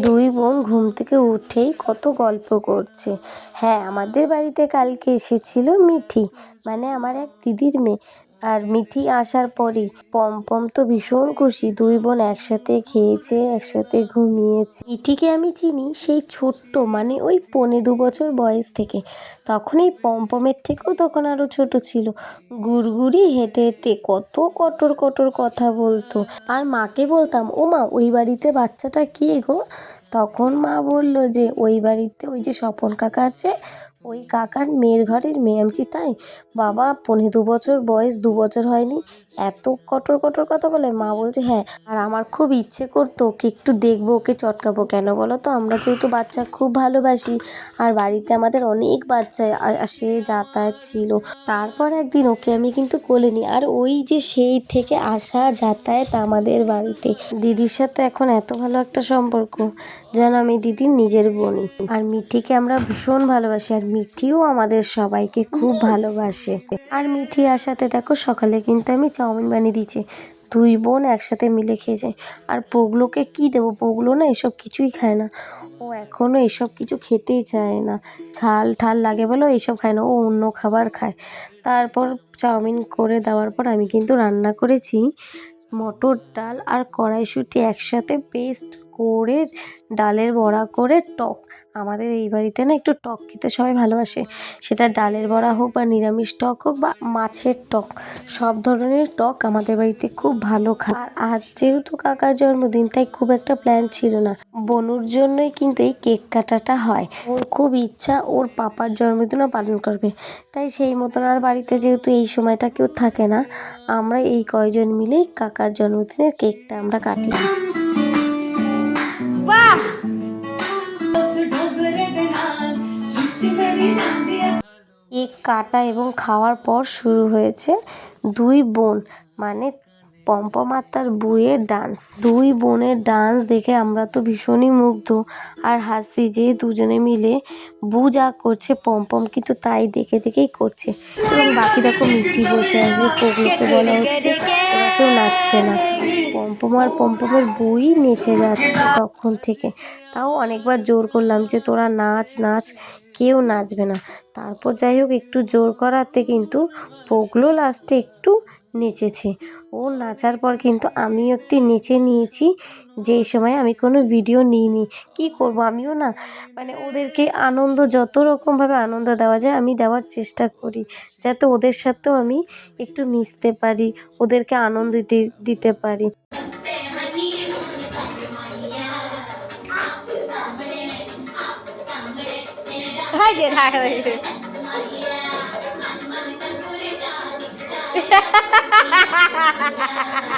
দুই বোন ঘুম থেকে উঠেই কত গল্প করছে। হ্যাঁ আমাদের বাড়িতে কালকে এসেছিল মিঠি মানে আমার এক দিদির মেয়ে। আর মিঠি আসার পরেই পমপম তো ভীষণ খুশি। দুই বোন একসাথে খেয়েছে, একসাথে ঘুমিয়েছে। মিঠিকে আমি চিনি, সেই ছোট্ট মানে ওই পনে দু বছর বয়স থেকে। তখন এই পমপমের থেকেও তখন আরও ছোট ছিল। গুড়গুড়ি হেঁটে হেঁটে কত কটর কটর কথা বলতো। আর মাকে বলতাম, ও মা, ওই বাড়িতে বাচ্চাটা কে গো? তখন মা বলল যে, ওই বাড়িতে ওই যে স্বপন কাকা আছে ওই কাকার মেয়ের ঘরের মেয়ে আমি তাই? বাবা পনেরো দু বছর বয়স, দু বছর হয়নি। এত কটর কটর কথা বলে মা বলছে হ্যাঁ আর আমার খুব ইচ্ছে করতো, ওকে একটু দেখব, ওকে চটকাবো কেন বলো তো? আমরা যেহেতু বাচ্চা, খুব ভালোবাসি। আর বাড়িতে আমাদের অনেক বাচ্চা আসে যাতায়াত ছিল। তারপর একদিন ওকে আমি কিন্তু কোলে নিই। আর ওই যে সেই থেকে আসা যাতায়াত আমাদের বাড়িতে। দিদির সাথে এখন এত ভালো একটা সম্পর্ক। যেন আমি দিদির নিজের বোনই। আর মিঠিকে আমরা ভীষণ ভালোবাসি। আর মিঠিও আমাদের সবাইকে খুব ভালোবাসে। আর মিঠি আসাতে দেখো সকালে কিন্তু আমি চাউমিন বানিয়ে দিয়েছি। দুই বোন একসাথে মিলে খেয়ে যায়। আর পোগলোকে কি দেবো? পোগলো না এসব কিছুই খায় না। ও এখনও এসব কিছু খেতেই চায় না। ঝাল ঠাল লাগে বলে এইসব খায় না। ও অন্য খাবার খায়। তারপর চাউমিন করে দেওয়ার পর আমি কিন্তু রান্না করেছি মটর ডাল আর কড়াইশুঁটি একসাথে পেস্ট করে ডালের বড়া করে টক। আমাদের এই বাড়িতে না একটু টক খেতে সবাই ভালোবাসে। সেটা ডালের বড়া হোক বা নিরামিষ টক হোক বা মাছের টক, সব ধরনের টক আমাদের বাড়িতে খুব ভালো খায়। আর আজ যেহেতু কাকার জন্মদিন, তাই খুব একটা প্ল্যান ছিল না। বনুর জন্যই কিন্তু এই কেক কাটাটা হয়। ওর খুব ইচ্ছা ওর পাপার জন্মদিনও পালন করবে। তাই সেই মতন আর বাড়িতে যেহেতু এই সময়টা কেউ থাকে না, আমরা এই কয়জন মিলেই কাকার জন্মদিনের কেকটা আমরা কাটলাম। বাহ! কেক কাটা এবং খাওয়ার পর শুরু হয়েছে দুই বোন মানে পম্পম বউয়ের ডান্স দুই বোনের ডান্স দেখে আমরা তো ভীষণই মুগ্ধ। আর হাসি, যে দুজনে মিলে বু যা করছে, পম্পম কিন্তু তাই দেখে দেখেই করছে। এবং বাকি দেখো মিঠি বসে আছে, পগুলোকে বলা হচ্ছে কেউ নাচছে না। পম্পম আর পম্পমের বই নেচে যাচ্ছে তখন থেকে। তাও অনেকবার জোর করলাম যে, তোরা নাচ নাচ, কেউ নাচবে না। তারপর যাই হোক, একটু জোর করাতে কিন্তু পগলো লাস্টে একটু নেচেছে। ও নাচার পর কিন্তু আমিও একটি নেচে নিয়েছি, যেই সময় আমি কোনো ভিডিও নিইনি। কি করব আমিও না? মানে ওদেরকে আনন্দ, যত রকমভাবে আনন্দ দেওয়া যায়, আমি দেওয়ার চেষ্টা করি, যাতে ওদের সাথেও আমি একটু মিশতে পারি, ওদেরকে আনন্দ দিতে পারি। হাই যে Ha ha ha.